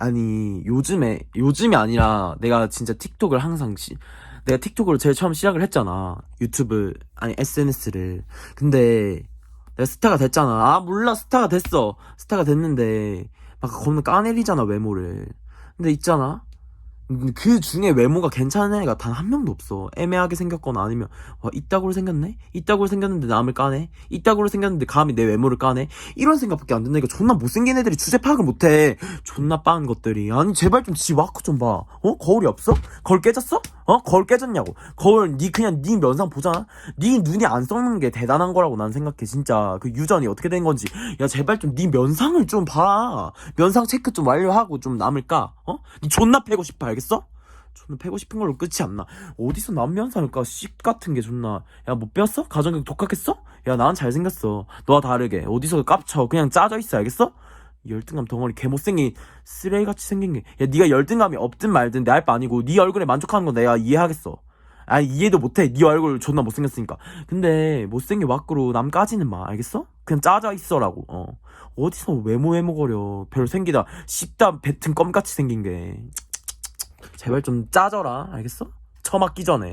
아니 요즘에 요즘이 아니라 내가 진짜 틱톡을 항상 시, 내가 틱톡으로 제일 처음 시작을 했잖아. 유튜브 아니 SNS를. 근데 내가 스타가 됐잖아. 아 몰라. 스타가 됐어. 스타가 됐는데 막 겁나 까내리잖아 외모를. 근데 있잖아. 음, 그 중에 외모가 괜찮은 애가 단 한 명도 없어. 애매하게 생겼거나 아니면 와 이따구로 생겼네? 이따구로 생겼는데 남을 까네? 이따구로 생겼는데 감히 내 외모를 까네? 이런 생각밖에 안 든다니까 존나 못생긴 애들이 주제 파악을 못해. 존나 빠은 것들이. 아니 제발 좀 지 와크 좀 봐. 어? 거울이 없어? 거울 깨졌어 어 거울 깨졌냐고 거울 니 그냥 니 면상 보잖아 니 눈이 안 썩는 게 대단한 거라고 난 생각해 진짜 그 유전이 어떻게 된 건지 야 제발 좀 니 면상을 좀 봐 면상 체크 좀 완료하고 좀 남을 까 어? 니 존나 패고 싶어 알겠어? 존나 패고 싶은 걸로 끝이 안 나. 어디서 남 면상을 까? 씨 같은 게 존나. 야, 못 배웠어? 가정교육 독학했어? 야, 난 잘생겼어. 너와 다르게. 어디서 깝쳐. 그냥 짜져 있어, 알겠어? 이 열등감 덩어리 개 못생긴 쓰레기같이 생긴 게. 야, 네가 열등감이 없든 말든 내 할 바 아니고 네 얼굴에 만족하는 건 내가 이해하겠어. 아, 이해도 못해. 네 얼굴 존나 못생겼으니까. 근데 못생긴 와꾸로 남 까지는 마, 알겠어? 그냥 짜져 있어라고. 어. 어디서 외모 외모거려. 별 생기다. 씹다 뱉은 껌같이 생긴 게. 제발 좀 짜져라 알겠어? 처맞기 전에